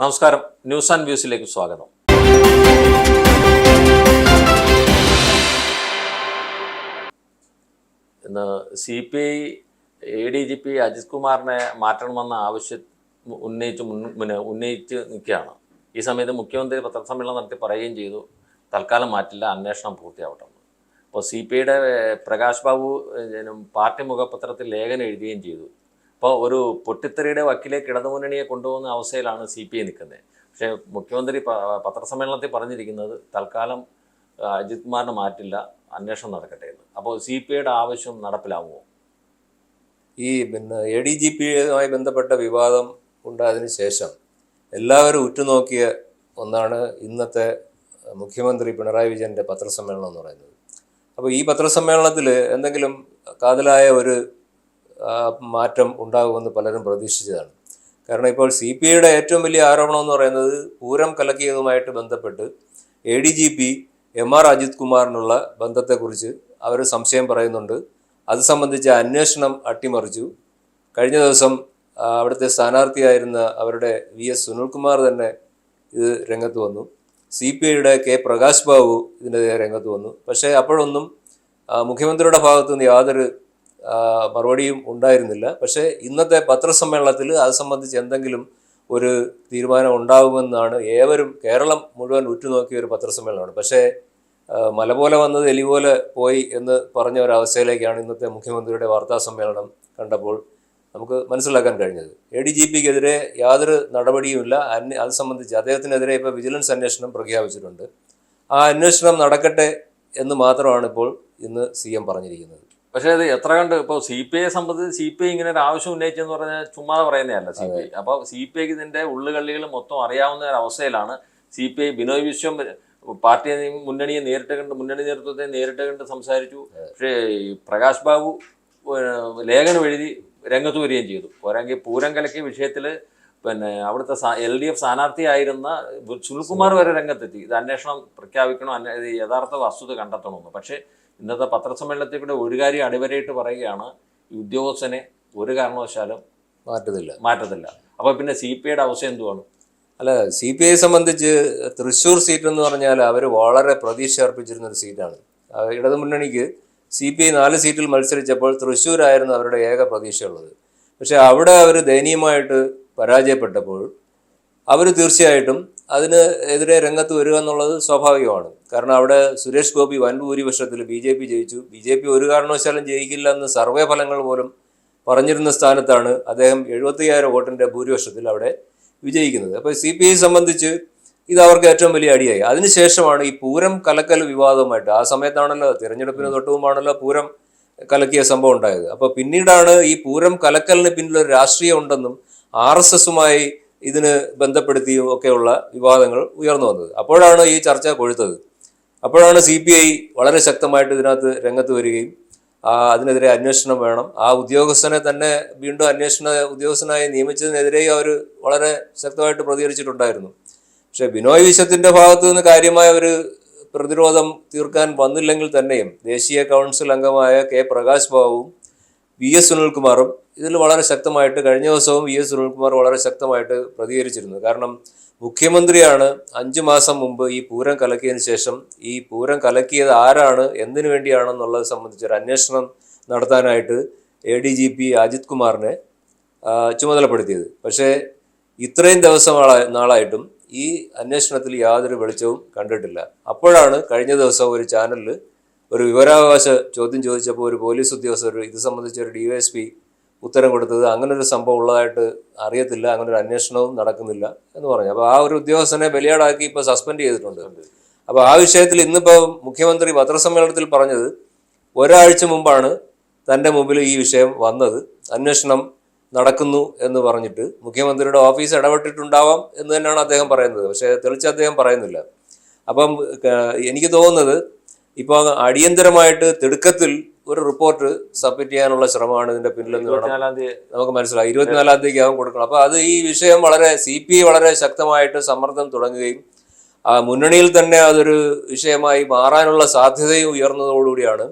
നമസ്കാരം. News and വ്യൂസിലേക്ക് സ്വാഗതം. ഇന്ന് C P I A D G P Ajith കുമാറിനെ മാറ്റണമെന്ന ആവശ്യം ഉന്നയിച്ച് മുൻ ഉന്നയിച്ച് നിൽക്കുകയാണ്. ഈ സമയത്ത് മുഖ്യമന്ത്രി പത്രസമ്മേളനം നടത്തി പറയുകയും ചെയ്തു. തൽക്കാലം മാറ്റില്ല അന്വേഷണം പൂർത്തിയാവട്ടെ. അപ്പോൾ സി പി ഐയുടെ പ്രകാശ് ബാബു പാർട്ടി മുഖപത്രത്തിൽ ലേഖനം എഴുതുകയും ചെയ്തു. അപ്പോൾ ഒരു പൊട്ടിത്തെറിയുടെ വക്കിലേക്ക് ഇടതുമുന്നണിയെ കൊണ്ടുപോകുന്ന അവസ്ഥയിലാണ് സി പി ഐ നിൽക്കുന്നത്. പക്ഷേ മുഖ്യമന്ത്രി പത്രസമ്മേളനത്തിൽ പറഞ്ഞിരിക്കുന്നത് തൽക്കാലം അജിത് കുമാറിനെ മാറ്റില്ല അന്വേഷണം നടക്കട്ടെ എന്ന്. അപ്പോൾ സി പി ഐയുടെ ആവശ്യം നടപ്പിലാവുമോ? ഈ പിന്നെ എ ഡി ജി പിയുമായി ബന്ധപ്പെട്ട വിവാദം ഉണ്ടായതിനു ശേഷം എല്ലാവരും ഉറ്റുനോക്കിയ ഒന്നാണ് ഇന്നത്തെ മുഖ്യമന്ത്രി പിണറായി വിജയന്റെ പത്രസമ്മേളനം എന്ന് പറയുന്നത്. അപ്പോൾ ഈ പത്രസമ്മേളനത്തിൽ എന്തെങ്കിലും കാതലായ ഒരു മാറ്റം ഉണ്ടാകുമെന്ന് പലരും പ്രതീക്ഷിച്ചതാണ്. കാരണം ഇപ്പോൾ സി പി ഐയുടെ ഏറ്റവും വലിയ ആരോപണം എന്ന് പറയുന്നത് പൂരം കലക്കിയതുമായിട്ട് ബന്ധപ്പെട്ട് A D G P M R Ajith കുമാറിനുള്ള ബന്ധത്തെക്കുറിച്ച് അവർ സംശയം പറയുന്നുണ്ട്. അത് സംബന്ധിച്ച അന്വേഷണം അട്ടിമറിച്ചു. കഴിഞ്ഞ ദിവസം അവിടുത്തെ സ്ഥാനാർത്ഥിയായിരുന്ന അവരുടെ വി എസ് സുനിൽകുമാർ തന്നെ ഇത് രംഗത്ത് വന്നു. സി പി ഐയുടെ കെ പ്രകാശ് ബാബു ഇതിന്റെ രംഗത്ത് വന്നു. പക്ഷേ അപ്പോഴൊന്നും മുഖ്യമന്ത്രിയുടെ ഭാഗത്തുനിന്ന് യാതൊരു മറുപടിയും ഉണ്ടായിരുന്നില്ല. പക്ഷേ ഇന്നത്തെ പത്രസമ്മേളനത്തിൽ അത് സംബന്ധിച്ച് എന്തെങ്കിലും ഒരു തീരുമാനം ഉണ്ടാകുമെന്നാണ് ഏവരും കേരളം മുഴുവൻ ഉറ്റുനോക്കിയ ഒരു പത്രസമ്മേളനമാണ്. പക്ഷേ മല പോലെ വന്നത് എലി പോലെ പോയി എന്ന് പറഞ്ഞ ഒരു അവസ്ഥയിലേക്കാണ് ഇന്നത്തെ മുഖ്യമന്ത്രിയുടെ വാർത്താ സമ്മേളനം കണ്ടപ്പോൾ നമുക്ക് മനസ്സിലാക്കാൻ കഴിഞ്ഞത്. എ ഡി ജി പിക്കെതിരെ യാതൊരു നടപടിയുമില്ല. അന്വ അത് സംബന്ധിച്ച് അദ്ദേഹത്തിനെതിരെ ഇപ്പോൾ വിജിലൻസ് അന്വേഷണം പ്രഖ്യാപിച്ചിട്ടുണ്ട്. ആ അന്വേഷണം നടക്കട്ടെ എന്ന് മാത്രമാണ് ഇപ്പോൾ ഇന്ന് സി എം പറഞ്ഞിരിക്കുന്നത്. പക്ഷേ അത് എത്ര കണ്ട് ഇപ്പോൾ സി പി ഐയെ സംബന്ധിച്ച് സി പി ഐ ഇങ്ങനെ ഒരു ആവശ്യം ഉന്നയിച്ചെന്ന് പറഞ്ഞാൽ ചുമ്മാതെ പറയുന്നതല്ല സി പി ഐ. അപ്പോൾ സി പി ഐക്ക് ഇതിന്റെ ഉള്ളുകളികൾ മൊത്തം അറിയാവുന്ന ഒരു അവസ്ഥയിലാണ് C P I Binoy Viswam പാർട്ടിയെ മുന്നണിയെ നേരിട്ട് കണ്ട് മുന്നണി നേതൃത്വത്തെ നേരിട്ട് കണ്ട് സംസാരിച്ചു. പക്ഷേ പ്രകാശ് ബാബു ലേഖനം എഴുതി രംഗത്ത് വരികയും ചെയ്തു. പോരാങ്കിൽ പൂരം കലക്കിയ വിഷയത്തിൽ പിന്നെ അവിടുത്തെ എൽ ഡി എഫ് സ്ഥാനാർത്ഥിയായിരുന്ന സുനിൽകുമാർ വരെ രംഗത്തെത്തി. ഇത് അന്വേഷണം പ്രഖ്യാപിക്കണം യഥാർത്ഥ വസ്തുത കണ്ടെത്തണമെന്ന്. പക്ഷേ ഇന്നത്തെ പത്രസമ്മേളനത്തിൽ കൂടെ ഒരു കാര്യം അടിവരയിട്ട് പറയുകയാണ് ഈ ഉദ്യോഗസ്ഥനെ ഒരു കാരണവശാലും മാറ്റത്തില്ല മാറ്റത്തില്ല. അപ്പോൾ പിന്നെ സി പി ഐയുടെ അവസ്ഥ എന്തുവാണ്? അല്ല സി പി ഐ സംബന്ധിച്ച് തൃശ്ശൂർ സീറ്റ് എന്ന് പറഞ്ഞാൽ അവർ വളരെ പ്രതീക്ഷ അർപ്പിച്ചിരുന്ന ഒരു സീറ്റാണ്. ഇടതു മുന്നണിക്ക് സി പി ഐ നാല് സീറ്റിൽ മത്സരിച്ചപ്പോൾ തൃശ്ശൂരായിരുന്നു അവരുടെ ഏക പ്രതീക്ഷ ഉള്ളത് പക്ഷെ അവിടെ അവർ ദയനീയമായിട്ട് പരാജയപ്പെട്ടപ്പോൾ അവർ തീർച്ചയായിട്ടും അതിന് എതിരെ രംഗത്ത് വരിക എന്നുള്ളത് സ്വാഭാവികമാണ്. കാരണം അവിടെ സുരേഷ് ഗോപി വൻ ഭൂരിപക്ഷത്തിൽ ബി ജെ പി ജയിച്ചു. ബി ജെ പി ഒരു കാരണവശാലും ജയിക്കില്ല എന്ന് സർവേ ഫലങ്ങൾ പോലും പറഞ്ഞിരുന്ന സ്ഥാനത്താണ് അദ്ദേഹം എഴുപത്തയ്യായിരം വോട്ടിന്റെ ഭൂരിപക്ഷത്തിൽ അവിടെ വിജയിക്കുന്നത്. അപ്പോൾ സി പി ഐ സംബന്ധിച്ച് ഇത് അവർക്ക് ഏറ്റവും വലിയ അടിയായി. അതിനുശേഷമാണ് ഈ പൂരം കലക്കൽ വിവാദവുമായിട്ട് ആ സമയത്താണല്ലോ തിരഞ്ഞെടുപ്പിന് തൊട്ട് മുമ്പാണല്ലോ പൂരം കലക്കിയ സംഭവം ഉണ്ടായത്. അപ്പോൾ പിന്നീടാണ് ഈ പൂരം കലക്കലിന് പിന്നിലൊരു രാഷ്ട്രീയം ഉണ്ടെന്നും ആർ എസ് എസുമായി ഇതിന് ബന്ധപ്പെടുത്തിയും ഒക്കെയുള്ള വിവാദങ്ങൾ ഉയർന്നു വന്നത്. അപ്പോഴാണ് ഈ ചർച്ച കൊഴുത്തത്. അപ്പോഴാണ് സി പി ഐ വളരെ ശക്തമായിട്ട് ഇതിനകത്ത് രംഗത്ത് വരികയും അതിനെതിരെ അന്വേഷണം വേണം. ആ ഉദ്യോഗസ്ഥനെ തന്നെ വീണ്ടും അന്വേഷണ ഉദ്യോഗസ്ഥനായി നിയമിച്ചതിനെതിരെ അവർ വളരെ ശക്തമായിട്ട് പ്രതികരിച്ചിട്ടുണ്ടായിരുന്നു. പക്ഷെ ബിനോയ് വിശ്വത്തിന്റെ ഭാഗത്തു നിന്ന് കാര്യമായ ഒരു പ്രതിരോധം തീർക്കാൻ വന്നില്ലെങ്കിൽ തന്നെയും ദേശീയ കൗൺസിൽ അംഗമായ കെ പ്രകാശ് ബാബുവും വി എസ് സുനിൽകുമാറും ഇതിൽ വളരെ ശക്തമായിട്ട് കഴിഞ്ഞ ദിവസവും വി എസ് സുനിൽകുമാർ വളരെ ശക്തമായിട്ട് പ്രതികരിച്ചിരുന്നു. കാരണം മുഖ്യമന്ത്രിയാണ് അഞ്ചു മാസം മുമ്പ് ഈ പൂരം കലക്കിയതിന് ശേഷം ഈ പൂരം കലക്കിയത് ആരാണ് എന്തിനു വേണ്ടിയാണെന്നുള്ളത് സംബന്ധിച്ചൊരു അന്വേഷണം നടത്താനായിട്ട് A D G P Ajith കുമാറിനെ ചുമതലപ്പെടുത്തിയത്. പക്ഷേ ഇത്രയും ദിവസം നാളായിട്ടും ഈ അന്വേഷണത്തിൽ യാതൊരു വെളിച്ചവും കണ്ടിട്ടില്ല. അപ്പോഴാണ് കഴിഞ്ഞ ദിവസം ഒരു ചാനലിൽ ഒരു വിവരാവകാശ ചോദ്യം ചോദിച്ചപ്പോൾ ഒരു പോലീസ് ഉദ്യോഗസ്ഥർ ഇത് സംബന്ധിച്ച് ഒരു ഡിവൈഎസ്പി ഉത്തരം കൊടുത്തത് അങ്ങനെ ഒരു സംഭവം ഉള്ളതായിട്ട് അറിയത്തില്ല അങ്ങനൊരു അന്വേഷണവും നടക്കുന്നില്ല എന്ന് പറഞ്ഞു. അപ്പോൾ ആ ഒരു ഉദ്യോഗസ്ഥനെ ബലിയാടാക്കി ഇപ്പോൾ സസ്പെൻഡ് ചെയ്തിട്ടുണ്ട്. അപ്പോൾ ആ വിഷയത്തിൽ ഇന്നിപ്പോൾ മുഖ്യമന്ത്രി പത്രസമ്മേളനത്തിൽ പറഞ്ഞത് ഒരാഴ്ച മുമ്പാണ് തന്റെ മുമ്പിൽ ഈ വിഷയം വന്നത് അന്വേഷണം നടക്കുന്നു എന്ന് പറഞ്ഞിട്ട് മുഖ്യമന്ത്രിയുടെ ഓഫീസ് ഇടപെട്ടിട്ടുണ്ടാവാം എന്ന് തന്നെയാണ് അദ്ദേഹം പറയുന്നത്. പക്ഷേ തെളിച്ച് അദ്ദേഹം പറയുന്നില്ല. അപ്പം എനിക്ക് തോന്നുന്നത് ഇപ്പോൾ അടിയന്തരമായിട്ട് തിടുക്കത്തിൽ ഒരു റിപ്പോർട്ട് സബ്മിറ്റ് ചെയ്യാനുള്ള ശ്രമമാണ് ഇതിന്റെ പിന്നിലെന്ന് വേണം. നമുക്ക് മനസ്സിലായി. ഇരുപത്തിനാലാം തീയതി ആകും കൊടുക്കണം. അപ്പോൾ അത് ഈ വിഷയം വളരെ സി പി ഐ വളരെ ശക്തമായിട്ട് സമ്മർദ്ദം തുടങ്ങുകയും ആ മുന്നണിയിൽ തന്നെ അതൊരു വിഷയമായി മാറാനുള്ള സാധ്യതയും ഉയർന്നതോടുകൂടിയാണ്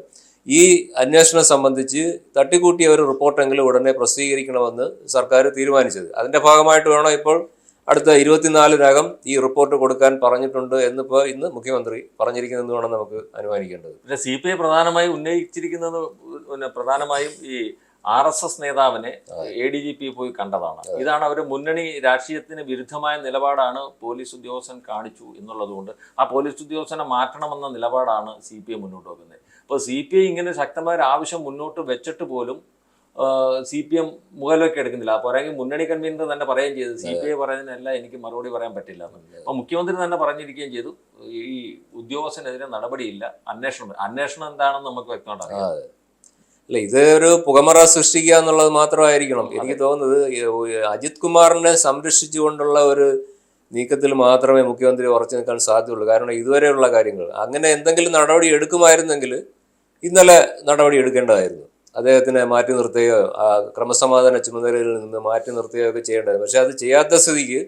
ഈ അന്വേഷണം സംബന്ധിച്ച് തട്ടിക്കൂട്ടിയ ഒരു റിപ്പോർട്ടെങ്കിലും ഉടനെ പ്രസിദ്ധീകരിക്കണമെന്ന് സർക്കാർ തീരുമാനിച്ചത്. അതിന്റെ ഭാഗമായിട്ട് വേണം ഇപ്പോൾ അടുത്ത ഇരുപത്തിനാലിനകം ഈ റിപ്പോർട്ട് കൊടുക്കാൻ പറഞ്ഞിട്ടുണ്ട് എന്നിപ്പോ ഇന്ന് മുഖ്യമന്ത്രി പറഞ്ഞിരിക്കുന്നതെന്ന് വേണം നമുക്ക് അനുമാനിക്കേണ്ടത്. പിന്നെ സി പി ഐ പ്രധാനമായും ഉന്നയിച്ചിരിക്കുന്നത് പിന്നെ പ്രധാനമായും ഈ ആർ എസ് എസ് നേതാവിനെ എ ഡി ജി പി പോയി കണ്ടതാണ്. ഇതാണ് അവർ മുന്നണി രാഷ്ട്രീയത്തിന് വിരുദ്ധമായ നിലപാടാണ് പോലീസ് ഉദ്യോഗസ്ഥൻ കാണിച്ചു എന്നുള്ളതുകൊണ്ട് ആ പോലീസ് ഉദ്യോഗസ്ഥനെ മാറ്റണമെന്ന നിലപാടാണ് സി പി ഐ മുന്നോട്ട് വെക്കുന്നത്. അപ്പോൾ സി പി ഐ ഇങ്ങനെ ശക്തമായ ഒരു ആവശ്യം മുന്നോട്ട് വെച്ചിട്ട് പോലും സി പി എം മുകളിലൊക്കെ എടുക്കുന്നില്ല. അപ്പോൾ അല്ലെങ്കിൽ മുന്നണി കൺവീനർ തന്നെ പറയുകയും ചെയ്തു. സി പി ഐ പറയുന്നതിനല്ല എനിക്ക് മറുപടി പറയാൻ പറ്റില്ല. അപ്പം മുഖ്യമന്ത്രി തന്നെ പറഞ്ഞിരിക്കുകയും ചെയ്തു. ഈ ഉദ്യോഗസ്ഥനെതിരെ നടപടിയില്ല. അന്വേഷണം അന്വേഷണം എന്താണെന്ന് നമുക്ക് വ്യക്തമായിട്ട് അല്ല ഇത് ഒരു പുകമറ സൃഷ്ടിക്കുക എന്നുള്ളത് മാത്രമായിരിക്കണം. എനിക്ക് തോന്നുന്നത് അജിത് കുമാറിനെ സംരക്ഷിച്ചുകൊണ്ടുള്ള ഒരു നീക്കത്തിൽ മാത്രമേ മുഖ്യമന്ത്രി ഉറച്ചു നിൽക്കാൻ സാധ്യതയുള്ളൂ. കാരണം ഇതുവരെയുള്ള കാര്യങ്ങൾ. അങ്ങനെ എന്തെങ്കിലും നടപടി എടുക്കുമായിരുന്നെങ്കിൽ ഇന്നലെ നടപടി എടുക്കേണ്ടതായിരുന്നു. അദ്ദേഹത്തിനെ മാറ്റി നിർത്തുകയോ ആ ക്രമസമാധാന ചുമതലയിൽ നിന്ന് മാറ്റി നിർത്തുകയോ ഒക്കെ ചെയ്യേണ്ടത്. പക്ഷേ അത് ചെയ്യാത്ത സ്ഥിതിക്ക്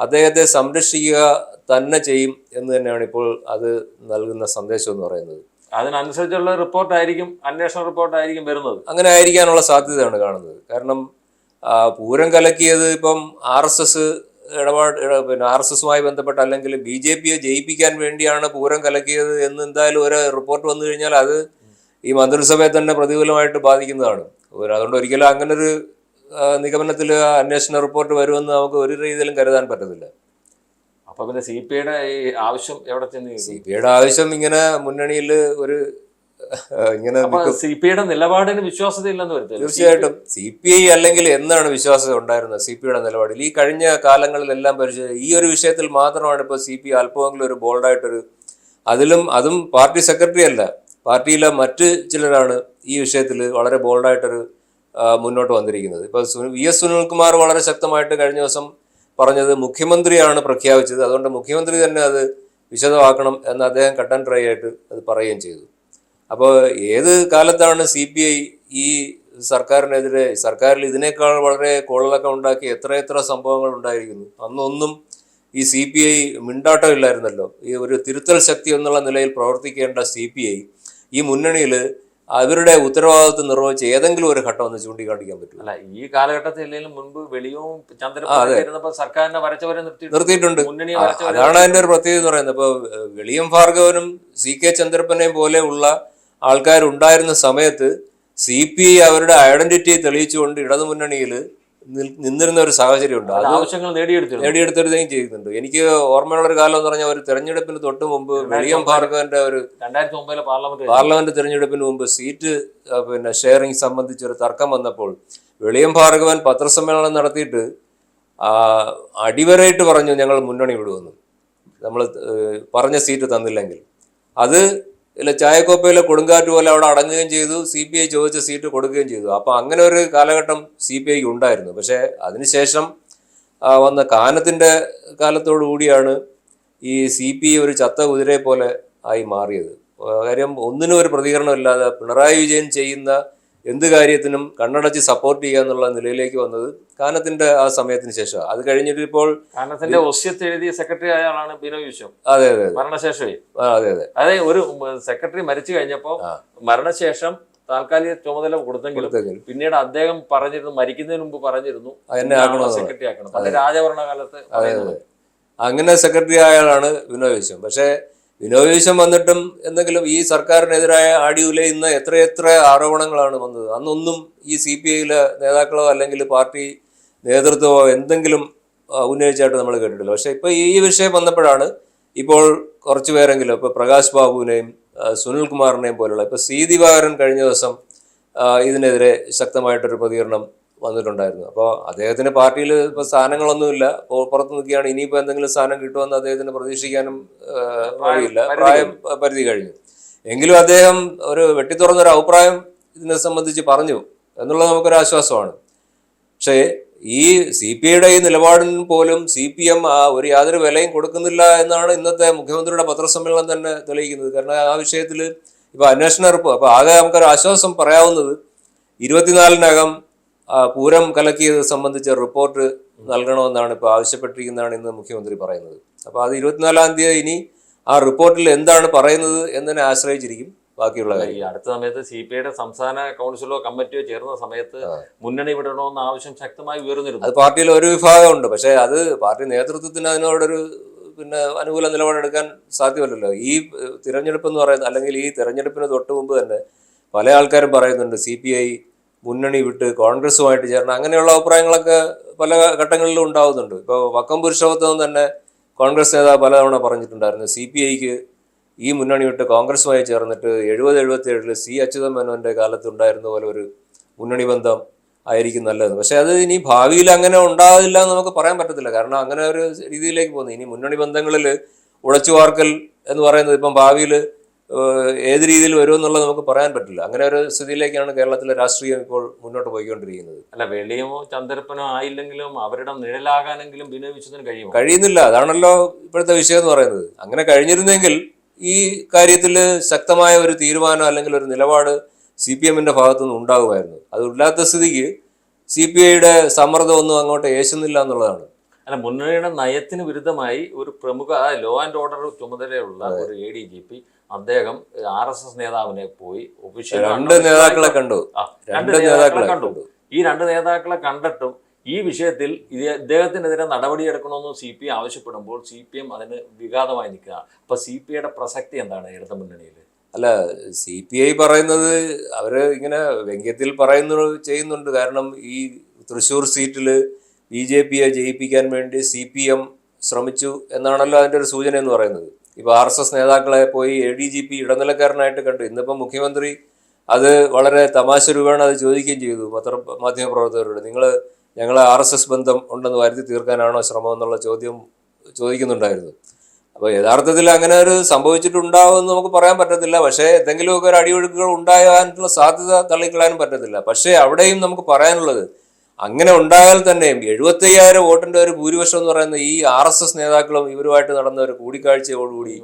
അദ്ദേഹത്തെ സംരക്ഷിക്കുക തന്നെ ചെയ്യും എന്ന് തന്നെയാണ് ഇപ്പോൾ അത് നൽകുന്ന സന്ദേശം എന്ന് പറയുന്നത്. അതിനനുസരിച്ചുള്ള റിപ്പോർട്ടായിരിക്കും അന്വേഷണ റിപ്പോർട്ടായിരിക്കും വരുന്നത്. അങ്ങനെ ആയിരിക്കാനുള്ള സാധ്യതയാണ് കാണുന്നത്. കാരണം പൂരം കലക്കിയത് ഇപ്പം ആർ എസ് എസ് ഇടപാട് ഇട- പിന്നെ ആർ എസ് എസുമായി ബന്ധപ്പെട്ട് അല്ലെങ്കിൽ ബി ജെ പിയെ ജയിപ്പിക്കാൻ വേണ്ടിയാണ് പൂരം കലക്കിയത് എന്ന് എന്തായാലും ഒരു റിപ്പോർട്ട് വന്നു കഴിഞ്ഞാൽ അത് ഈ മന്ത്രിസഭയെ തന്നെ പ്രതികൂലമായിട്ട് ബാധിക്കുന്നതാണ്. അതുകൊണ്ട് ഒരിക്കലും ഒരു നിഗമനത്തിൽ അന്വേഷണ റിപ്പോർട്ട് വരുമെന്ന് നമുക്ക് ഒരു രീതിയിലും കരുതാൻ പറ്റത്തില്ല. അപ്പൊ പിന്നെ സി പി ഐയുടെ ഈ ആവശ്യം എവിടെ ചെന്ന് സി പി ഐയുടെ ആവശ്യം ഇങ്ങനെ മുന്നണിയിൽ ഒരു ഇങ്ങനെ സി പി ഐയുടെ നിലപാടിന് വിശ്വാസത ഇല്ലെന്ന് വരുത്തില്ല തീർച്ചയായിട്ടും. സി പി ഐ അല്ലെങ്കിൽ എന്നാണ് വിശ്വാസം ഉണ്ടായിരുന്നത് സി പി ഐയുടെ നിലപാടിൽ? ഈ കഴിഞ്ഞ കാലങ്ങളിലെല്ലാം പരിശോധിച്ച് ഈ ഒരു വിഷയത്തിൽ മാത്രമാണ് ഇപ്പോൾ സി പി ഐ അല്പമെങ്കിലും ഒരു ബോൾഡായിട്ടൊരു അതിലും അതും പാർട്ടി സെക്രട്ടറി അല്ല. പാർട്ടിയിലെ മറ്റ് ചിലരാണ് ഈ വിഷയത്തിൽ വളരെ ബോൾഡായിട്ടൊരു മുന്നോട്ട് വന്നിരിക്കുന്നത്. ഇപ്പോൾ വി എസ് സുനിൽകുമാർ വളരെ ശക്തമായിട്ട് കഴിഞ്ഞ ദിവസം പറഞ്ഞത് മുഖ്യമന്ത്രിയാണ് പ്രഖ്യാപിച്ചത്. അതുകൊണ്ട് മുഖ്യമന്ത്രി തന്നെ അത് വിശദമാക്കണം എന്ന് അദ്ദേഹം കട്ടൻ ട്രൈ ആയിട്ട് അത് പറയുകയും ചെയ്തു. അപ്പോൾ ഏത് കാലത്താണ് സി പി ഐ ഈ സർക്കാരിനെതിരെ സർക്കാരിൽ ഇതിനേക്കാൾ വളരെ കൊള്ളലൊക്കെ ഉണ്ടാക്കി എത്രയെത്ര സംഭവങ്ങൾ ഉണ്ടായിരിക്കുന്നു? അന്നൊന്നും ഈ സി പി ഐ മിണ്ടാട്ടമില്ലായിരുന്നല്ലോ. ഈ ഒരു തിരുത്തൽ ശക്തി എന്നുള്ള നിലയിൽ പ്രവർത്തിക്കേണ്ട സി പി ഐ ഈ മുന്നണിയിൽ അവരുടെ ഉത്തരവാദിത്വം നിർവഹിച്ച് ഏതെങ്കിലും ഒരു ഘട്ടം ഒന്ന് ചൂണ്ടിക്കാണിക്കാൻ പറ്റില്ല അല്ല ഈ കാലഘട്ടത്തിൽ മുൻപ് വെളിയും ആ, ചന്ദ്രപ്പൂർ അതെ. സർക്കാരിനെ വരച്ചവരെ നിർത്തിയിട്ടുണ്ട്. അതാണ് അതിന്റെ ഒരു പ്രത്യേകത എന്ന് പറയുന്നത്. ഇപ്പൊ വെളിയം ഭാർഗവനും സി കെ ചന്ദ്രപ്പനെയും പോലെ ഉള്ള ആൾക്കാരുണ്ടായിരുന്ന സമയത്ത് സി പി ഐ അവരുടെ ഐഡന്റിറ്റി തെളിയിച്ചുകൊണ്ട് ഇടതുമുന്നണിയിൽ നിന്നിരുന്ന ഒരു സാഹചര്യമുണ്ട്. അത് ആവശ്യങ്ങൾ നേടിയെടുത്തു നേടിയെടുത്തിരുകയും ചെയ്യുന്നുണ്ട് എനിക്ക് ഓർമ്മയുള്ള ഒരു കാലം എന്ന് പറഞ്ഞാൽ ഒരു തെരഞ്ഞെടുപ്പിന് തൊട്ട് മുമ്പ് വെളിയം ഭാർഗവന്റെ ഒരു രണ്ടായിരത്തി ഒമ്പതിലെ പാർലമെന്റ് പാർലമെന്റ് തെരഞ്ഞെടുപ്പിന് മുമ്പ് സീറ്റ് പിന്നെ ഷെയറിംഗ് സംബന്ധിച്ച് ഒരു തർക്കം വന്നപ്പോൾ വെളിയം ഭാർഗവൻ പത്രസമ്മേളനം നടത്തിയിട്ട് ആ, അടിവരയിട്ട് പറഞ്ഞു ഞങ്ങൾ മുന്നണി വിടുമെന്ന്. നമ്മൾ പറഞ്ഞ സീറ്റ് തന്നില്ലെങ്കിൽ. അത് ഇല്ല ചായക്കോപ്പയിലെ കൊടുങ്കാറ്റ് പോലെ അവിടെ അടങ്ങുകയും ചെയ്തു. സി പി ഐ ചോദിച്ച സീറ്റ് കൊടുക്കുകയും ചെയ്തു. അപ്പം അങ്ങനെ ഒരു കാലഘട്ടം സി പി ഐക്ക് ഉണ്ടായിരുന്നു. പക്ഷേ അതിനുശേഷം വന്ന കാനത്തിന്റെ കാലത്തോടു കൂടിയാണ് ഈ സി പി ഐ ഒരു ചത്ത കുതിരയെ പോലെ ആയി മാറിയത്. കാര്യം ഒന്നിനും ഒരു പ്രതികരണമില്ലാതെ പിണറായി വിജയൻ ചെയ്യുന്ന എന്ത് കാര്യത്തിനും കണ്ണടച്ച് സപ്പോർട്ട് ചെയ്യുക എന്നുള്ള നിലയിലേക്ക് വന്നത് കാനത്തിന്റെ ആ സമയത്തിന് ശേഷം അത് കഴിഞ്ഞിട്ട് ഇപ്പോൾ ഒസ്യത്ത് എഴുതിയ സെക്രട്ടറി ആയ ആളാണ് ബിനോയ് വിശ്വം. അതെ അതെ മരണശേഷമേ. അതെ അതെ. അതെ ഒരു സെക്രട്ടറി മരിച്ചു കഴിഞ്ഞപ്പോ മരണശേഷം താൽക്കാലിക ചുമതല കൊടുത്തെങ്കിലും പിന്നീട് അദ്ദേഹം പറഞ്ഞിരുന്നു മരിക്കുന്നതിന് മുമ്പ് പറഞ്ഞിരുന്നു എന്നെ സെക്രട്ടറി ആക്കണം. അത്. രാജഭരണകാലത്ത് അതെ അങ്ങനെ സെക്രട്ടറി ആയ ആളാണ് വിനോയ് വിശ്വം. പക്ഷേ വിനോയ് വിശ്വം വന്നിട്ടും എന്തെങ്കിലും ഈ സർക്കാരിനെതിരായ ആടി ഉലയുന്ന എത്രയെത്ര ആരോപണങ്ങളാണ് വന്നത്? അന്നൊന്നും ഈ സി പി ഐയിലെ നേതാക്കളോ അല്ലെങ്കിൽ പാർട്ടി നേതൃത്വമോ എന്തെങ്കിലും ഉന്നയിച്ചായിട്ട് നമ്മൾ കേട്ടിട്ടില്ല. പക്ഷേ ഇപ്പോൾ ഈ വിഷയം വന്നപ്പോഴാണ് ഇപ്പോൾ കുറച്ച് പേരെങ്കിലും ഇപ്പോൾ പ്രകാശ് ബാബുവിനെയും സുനിൽകുമാറിനെയും സുനിൽ കുമാറിനെയും പോലുള്ള ഇപ്പോൾ സി ദിവാകരൻ കഴിഞ്ഞ ദിവസം ഇതിനെതിരെ ശക്തമായിട്ടൊരു പ്രതികരണം വന്നിട്ടുണ്ടായിരുന്നു. അപ്പോൾ അദ്ദേഹത്തിന് പാർട്ടിയിൽ ഇപ്പോൾ സ്ഥാനങ്ങളൊന്നുമില്ല. അപ്പോൾ പുറത്ത് നിൽക്കുകയാണ്. ഇനിയിപ്പോൾ എന്തെങ്കിലും സ്ഥാനം കിട്ടുമെന്ന് അദ്ദേഹത്തിന് പ്രതീക്ഷിക്കാനും വഴിയില്ല. പ്രായം പരിധി കഴിഞ്ഞു. എങ്കിലും അദ്ദേഹം ഒരു വെട്ടിത്തുറന്നൊരു അഭിപ്രായം ഇതിനെ സംബന്ധിച്ച് പറഞ്ഞു എന്നുള്ളത് നമുക്കൊരു ആശ്വാസമാണ്. പക്ഷേ ഈ സി പി ഐയുടെ ഈ നിലപാടിന് പോലും സി പി എം ആ ഒരു യാതൊരു വിലയും കൊടുക്കുന്നില്ല എന്നാണ് ഇന്നത്തെ മുഖ്യമന്ത്രിയുടെ പത്രസമ്മേളനം തന്നെ തെളിയിക്കുന്നത്. കാരണം ആ വിഷയത്തിൽ ഇപ്പൊ അന്വേഷണ റിപ്പോർട്ട് അപ്പൊ ആകെ നമുക്കൊരു ആശ്വാസം പറയാവുന്നത് ഇരുപത്തിനാലിനകം പൂരം കലക്കിയത് സംബന്ധിച്ച റിപ്പോർട്ട് നൽകണമെന്നാണ് ഇപ്പോൾ ആവശ്യപ്പെട്ടിരിക്കുന്നതാണ് ഇന്ന് മുഖ്യമന്ത്രി പറയുന്നത്. അപ്പോൾ അത് ഇരുപത്തിനാലാം തീയതി ഇനി ആ റിപ്പോർട്ടിൽ എന്താണ് പറയുന്നത് എന്നതിനെ ആശ്രയിച്ചിരിക്കും ബാക്കിയുള്ള ഈ കാര്യം. അടുത്ത സമയത്ത് സി പി ഐയുടെ സംസ്ഥാന കൗൺസിലോ കമ്മിറ്റിയോ ചേർന്ന സമയത്ത് മുന്നണി വിടണമെന്ന ആവശ്യം ശക്തമായി ഉയർന്നിരുന്നു. അത് പാർട്ടിയിൽ ഒരു വിഭാഗമുണ്ട്. പക്ഷേ അത് പാർട്ടി നേതൃത്വത്തിന് അതിനോടൊരു പിന്നെ അനുകൂല നിലപാടെടുക്കാൻ സാധ്യമല്ലല്ലോ. ഈ തിരഞ്ഞെടുപ്പ് എന്ന് പറയുന്നത് അല്ലെങ്കിൽ ഈ തിരഞ്ഞെടുപ്പിന് തൊട്ട് മുമ്പ് തന്നെ പല ആൾക്കാരും പറയുന്നുണ്ട് സി പി ഐ മുന്നണി വിട്ട് കോൺഗ്രസുമായിട്ട് ചേരണം അങ്ങനെയുള്ള അഭിപ്രായങ്ങളൊക്കെ പല ഘട്ടങ്ങളിലും ഉണ്ടാവുന്നുണ്ട്. ഇപ്പോൾ വക്കം പുരുഷോത്തവം തന്നെ കോൺഗ്രസ് നേതാവ് പലതവണ പറഞ്ഞിട്ടുണ്ടായിരുന്നു സി പി ഐക്ക് ഈ മുന്നണി വിട്ട് കോൺഗ്രസുമായി ചേർന്നിട്ട് എഴുപത് എഴുപത്തി ഏഴിൽ സി അച്യുതൻ മേനോന്റെ കാലത്ത് ഉണ്ടായിരുന്ന പോലെ ഒരു മുന്നണി ബന്ധം ആയിരിക്കും നല്ലത്. പക്ഷെ അത് ഇനി ഭാവിയിൽ അങ്ങനെ ഉണ്ടാവില്ല എന്ന് നമുക്ക് പറയാൻ പറ്റത്തില്ല. കാരണം അങ്ങനെ ഒരു രീതിയിലേക്ക് പോകുന്നു. ഇനി മുന്നണി ബന്ധങ്ങളിൽ ഉടച്ചുവാർക്കൽ എന്ന് പറയുന്നത് ഇപ്പം ഭാവിയിൽ ഏത് രീതിയിൽ വരും എന്നുള്ളത് നമുക്ക് പറയാൻ പറ്റില്ല. അങ്ങനെ ഒരു സ്ഥിതിയിലേക്കാണ് കേരളത്തിലെ രാഷ്ട്രീയം ഇപ്പോൾ മുന്നോട്ട് പോയിക്കൊണ്ടിരിക്കുന്നത്. അല്ല വെളിയമോ ചന്ദ്രപ്പനോ ആയില്ലെങ്കിലും അവരുടെ നിഴലാകാനെങ്കിലും ബിനോയ് കഴിയും കഴിയുന്നില്ല. അതാണല്ലോ ഇപ്പോഴത്തെ വിഷയം എന്ന് പറയുന്നത്. അങ്ങനെ കഴിഞ്ഞിരുന്നെങ്കിൽ ഈ കാര്യത്തിൽ ശക്തമായ ഒരു തീരുമാനം അല്ലെങ്കിൽ ഒരു നിലപാട് സി പി എമ്മിന്റെ ഭാഗത്തുനിന്ന് ഉണ്ടാകുമായിരുന്നു. അതില്ലാത്ത സ്ഥിതിക്ക് സി പി ഐയുടെ സമ്മർദ്ദം ഒന്നും അങ്ങോട്ട് ഏശുന്നില്ല എന്നുള്ളതാണ്. അല്ല മുന്നണിയുടെ നയത്തിന് വിരുദ്ധമായി ഒരു പ്രമുഖ ലോ ആൻഡ് ഓർഡർ ചുമതലയുള്ള ഒരു എ ഡി ജി പി അദ്ദേഹം ആർ എസ് എസ് നേതാവിനെ പോയി ഒഫീഷ്യൽ രണ്ട് നേതാക്കളെ കണ്ടു. രണ്ട് നേതാക്കളെ കണ്ടു. ഈ രണ്ട് നേതാക്കളെ കണ്ടിട്ടും ഈ വിഷയത്തിൽ ഇദ്ദേഹത്തിനെതിരെ നടപടിയെടുക്കണമെന്ന് സി പി ആവശ്യപ്പെടുമ്പോൾ സി പി എം അതിന് വിഘാതമായി നിൽക്കുക അപ്പൊ സി പി ഐയുടെ പ്രസക്തി എന്താണ് ഇടതു മുന്നണിയിൽ? അല്ല സി പി ഐ പറയുന്നത് അവർ ഇങ്ങനെ വ്യംഗ്യത്തിൽ പറയുന്നു ചെയ്യുന്നുണ്ട്. കാരണം ഈ തൃശൂർ സീറ്റിൽ ബി ജെ പിയെ ജയിപ്പിക്കാൻ വേണ്ടി സി പി എം ശ്രമിച്ചു എന്നാണല്ലോ അതിന്റെ ഒരു സൂചന എന്ന് പറയുന്നത്. ഇപ്പൊ ആർ എസ് എസ് നേതാക്കളെ പോയി എ ഡി ജി പി ഇടനിലക്കാരനായിട്ട് കണ്ടു. ഇന്നിപ്പം മുഖ്യമന്ത്രി അത് വളരെ തമാശ രൂപേണ അത് ചോദിക്കുകയും ചെയ്തു പത്ര മാധ്യമപ്രവർത്തകരോട്. നിങ്ങൾ ഞങ്ങളെ ആർ എസ് എസ് ബന്ധം ഉണ്ടെന്ന് വരുത്തി തീർക്കാനാണോ ശ്രമം എന്നുള്ള ചോദ്യം ചോദിക്കുന്നുണ്ടായിരുന്നു. അപ്പോൾ യഥാർത്ഥത്തിൽ അങ്ങനെ ഒരു സംഭവിച്ചിട്ടുണ്ടാവുമെന്ന് നമുക്ക് പറയാൻ പറ്റത്തില്ല. പക്ഷേ എന്തെങ്കിലുമൊക്കെ ഒരു അടിയൊഴുക്കുകൾ ഉണ്ടാകാനുള്ള സാധ്യത തള്ളിക്കളയാനും പറ്റത്തില്ല. പക്ഷേ അവിടെയും നമുക്ക് പറയാനുള്ളത് അങ്ങനെ ഉണ്ടായാൽ തന്നെയും എഴുപത്തയ്യായിരം വോട്ടിന്റെ ഒരു ഭൂരിപക്ഷം എന്ന് പറയുന്ന ഈ ആർ എസ് എസ് നേതാക്കളും ഇവരുമായിട്ട് നടന്ന ഒരു കൂടിക്കാഴ്ചയോടുകൂടി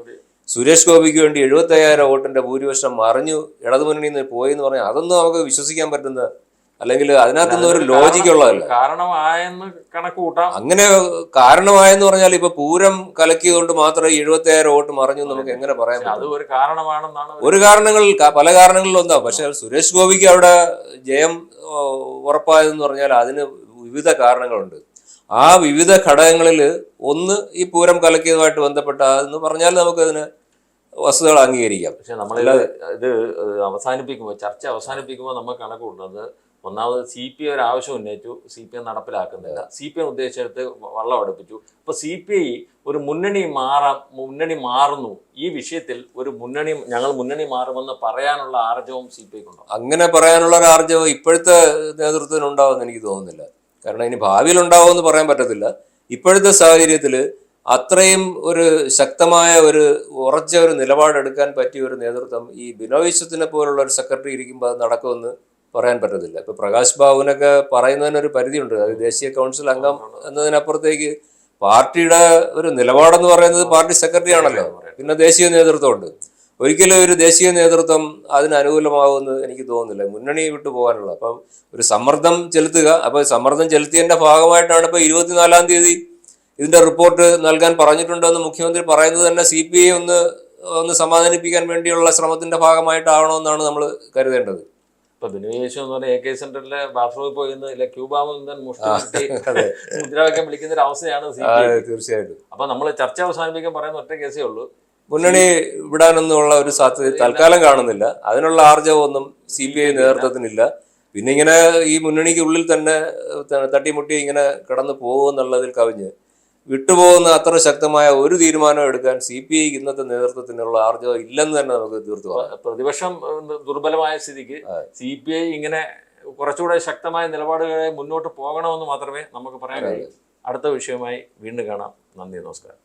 സുരേഷ് ഗോപിക്ക് വേണ്ടി എഴുപത്തയ്യായിരം വോട്ടിന്റെ ഭൂരിപക്ഷം മറിഞ്ഞു ഇടതുമുന്നണിയിൽ നിന്ന് പോയി എന്ന് പറഞ്ഞാൽ അതൊന്നും നമുക്ക് വിശ്വസിക്കാൻ പറ്റുന്ന അല്ലെങ്കിൽ അതിനകത്തുനിന്ന് ഒരു ലോജിക് ഉള്ളതല്ല കാരണമായെന്ന് കണക്ക് കൂട്ടാം. അങ്ങനെ കാരണമായെന്ന് പറഞ്ഞാൽ ഇപ്പൊ പൂരം കലക്കിയതുകൊണ്ട് മാത്രം എഴുപത്തിയായിരം വോട്ട് മറിഞ്ഞു നമുക്ക് എങ്ങനെ പറയാൻ അത് ഒരു കാരണമാണെന്നാണ് ഒരു കാരണങ്ങളിൽ പല കാരണങ്ങളിൽ ഒന്നാ. പക്ഷെ സുരേഷ് ഗോപിക്ക് അവിടെ ജയം ഉറപ്പായതെന്ന് പറഞ്ഞാൽ അതിന് വിവിധ കാരണങ്ങളുണ്ട്. ആ വിവിധ ഘടകങ്ങളിൽ ഒന്ന് ഈ പൂരം കലക്കിയതുമായിട്ട് ബന്ധപ്പെട്ട എന്ന് പറഞ്ഞാൽ നമുക്ക് അതിന് വസ്തുതകൾ അംഗീകരിക്കാം. പക്ഷെ നമ്മൾ ഇത് അവസാനിപ്പിക്കുമ്പോൾ ചർച്ച അവസാനിപ്പിക്കുമ്പോൾ നമ്മൾ കണക്ക് കൂട്ടുന്നത് ഒന്നാമത് സി പി ഐ ഒരു ആവശ്യം ഉന്നയിച്ചു സി പി ഐ നടപ്പിലാക്കുന്നില്ല. സി പി ഐ ഉദ്ദേശിച്ചെടുത്ത് വള്ളം അടുപ്പിച്ചു. അപ്പൊ സി പി ഐ ഒരു മുന്നണി മാറാം മുന്നണി മാറുന്നു. ഈ വിഷയത്തിൽ ഒരു മുന്നണി ഞങ്ങൾ മുന്നണി മാറുമെന്ന് പറയാനുള്ള ആർജവും സി പി ഐക്കുണ്ടോ അങ്ങനെ പറയാനുള്ള ഒരു ആർജവം ഇപ്പോഴത്തെ നേതൃത്വത്തിന് ഉണ്ടാവുമെന്ന് എനിക്ക് തോന്നുന്നില്ല. കാരണം ഇനി ഭാവിയിൽ ഉണ്ടാവുമെന്ന് പറയാൻ പറ്റത്തില്ല. ഇപ്പോഴത്തെ സാഹചര്യത്തിൽ അത്രയും ഒരു ശക്തമായ ഒരു ഉറച്ച ഒരു നിലപാടെടുക്കാൻ പറ്റിയ ഒരു നേതൃത്വം ഈ ബിനോയ് വിശ്വത്തിനെ പോലുള്ള ഒരു സെക്രട്ടറി ഇരിക്കുമ്പോൾ അത് നടക്കുമെന്ന് പറയാൻ പറ്റത്തില്ല. ഇപ്പൊ പ്രകാശ് ബാബുവിനൊക്കെ പറയുന്നതിനൊരു പരിധിയുണ്ട്. അത് ദേശീയ കൗൺസിൽ അംഗം എന്നതിനപ്പുറത്തേക്ക് പാർട്ടിയുടെ ഒരു നിലപാടെന്ന് പറയുന്നത് പാർട്ടി സെക്രട്ടറി ആണല്ലോ പിന്നെ ദേശീയ നേതൃത്വമുണ്ട്. ഒരിക്കലും ഒരു ദേശീയ നേതൃത്വം അതിന് അനുകൂലമാകുമെന്ന് എനിക്ക് തോന്നുന്നില്ല. മുന്നണി വിട്ടു പോകാനുള്ള. അപ്പം ഒരു സമ്മർദ്ദം ചെലുത്തുക. അപ്പൊ സമ്മർദ്ദം ചെലുത്തിയതിന്റെ ഭാഗമായിട്ടാണ് ഇപ്പൊ ഇരുപത്തിനാലാം തീയതി ഇതിന്റെ റിപ്പോർട്ട് നൽകാൻ പറഞ്ഞിട്ടുണ്ടെന്ന് മുഖ്യമന്ത്രി പറയുന്നത് തന്നെ സി പി ഐ ഒന്ന് ഒന്ന് സമാധാനിപ്പിക്കാൻ വേണ്ടിയുള്ള ശ്രമത്തിന്റെ ഭാഗമായിട്ടാവണമെന്നാണ് നമ്മൾ കരുതേണ്ടത്. ഇപ്പൊ ബിനു യേശു എന്ന് പറഞ്ഞ എ കെ സെന്ററിലെ ബാത്റൂമിൽ പോയി ഇല്ല ക്യൂബാമുന്തൻ മുഷ്ടി. മുദ്രാവാക്യം വിളിക്കുന്ന ഒരു അവസ്ഥയാണ് തീർച്ചയായിട്ടും. അപ്പൊ നമ്മൾ ചർച്ച അവസാനിപ്പിക്കാൻ പറയുന്ന ഒറ്റ കേസേ ഉള്ളൂ. മുന്നണി വിടാനൊന്നുമുള്ള ഒരു സാധ്യത തൽക്കാലം കാണുന്നില്ല. അതിനുള്ള ആർജവമൊന്നും സി പി ഐ നേതൃത്വത്തിനില്ല പിന്നെ ഇങ്ങനെ ഈ മുന്നണിക്ക് ഉള്ളിൽ തന്നെ തട്ടിമുട്ടി ഇങ്ങനെ കടന്നു പോകുമെന്നുള്ളതിൽ കവിഞ്ഞ് വിട്ടുപോകുന്ന അത്ര ശക്തമായ ഒരു തീരുമാനം എടുക്കാൻ സി പി ഐ ഇന്നത്തെ നേതൃത്വത്തിനുള്ള ആർജവം ഇല്ലെന്ന് തന്നെ നമുക്ക് തീർത്തു പ്രതിപക്ഷം ദുർബലമായ സ്ഥിതിക്ക് സി പി ഐ ഇങ്ങനെ കുറച്ചുകൂടെ ശക്തമായ നിലപാടുകളെ മുന്നോട്ട് പോകണമെന്ന് മാത്രമേ നമുക്ക് പറയാൻ കഴിയൂ. അടുത്ത വിഷയമായി വീണ്ടും കാണാം. നന്ദി നമസ്കാരം.